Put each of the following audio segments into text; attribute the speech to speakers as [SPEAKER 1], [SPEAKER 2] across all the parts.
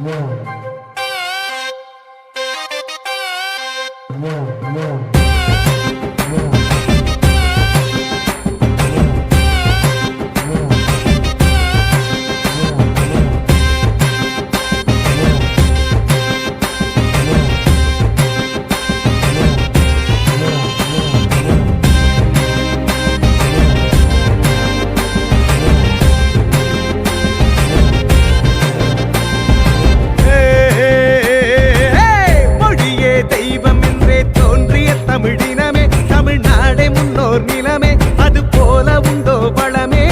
[SPEAKER 1] மொழியே தமிழினமே தமிழ்நாடே முன்னோர் நிலமே அது போல உண்டோ வளமே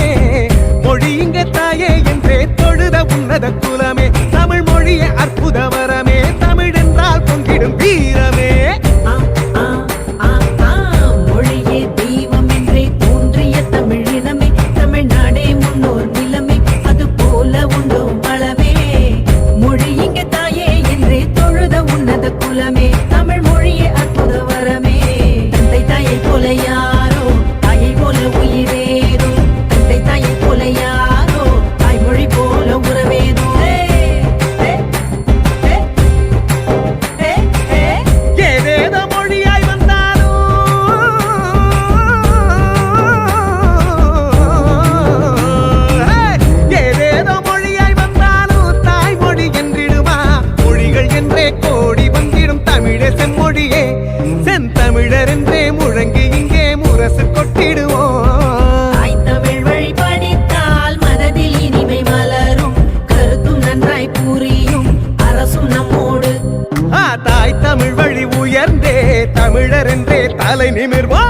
[SPEAKER 1] மொழி இங்க தாயே என்றே தொழுத உன்னத குலமே. தமிழ் மொழிய அற்புத வரமே தமிழ் என்றால் பொங்கிடும் வீரமே.
[SPEAKER 2] மொழியே தெய்வம் என்றே தோன்றிய தமிழினமே தமிழ்நாடே முன்னோர் நிலமே அது போல உண்டோ வளமே மொழி இங்க தாயே என்றே தொழுத உன்னத குலமே. தமிழ் மொழியே அற்புத
[SPEAKER 1] கோடி வந்திடும் தமிழே செம்மொழியே. செந்தமிழர் என்றே முழங்கி இங்கே முரசு கொட்டிடுவோம்.
[SPEAKER 2] தமிழ் வழி படித்தால் மனதில் இனிமை மலரும். கருத்தும் நன்றாய் புரியும். அரசும் நம்மோடு.
[SPEAKER 1] தாய் தமிழ் வழி உயர்ந்தே தமிழர் என்றே தலை நிமிர்வா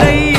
[SPEAKER 1] தமிழை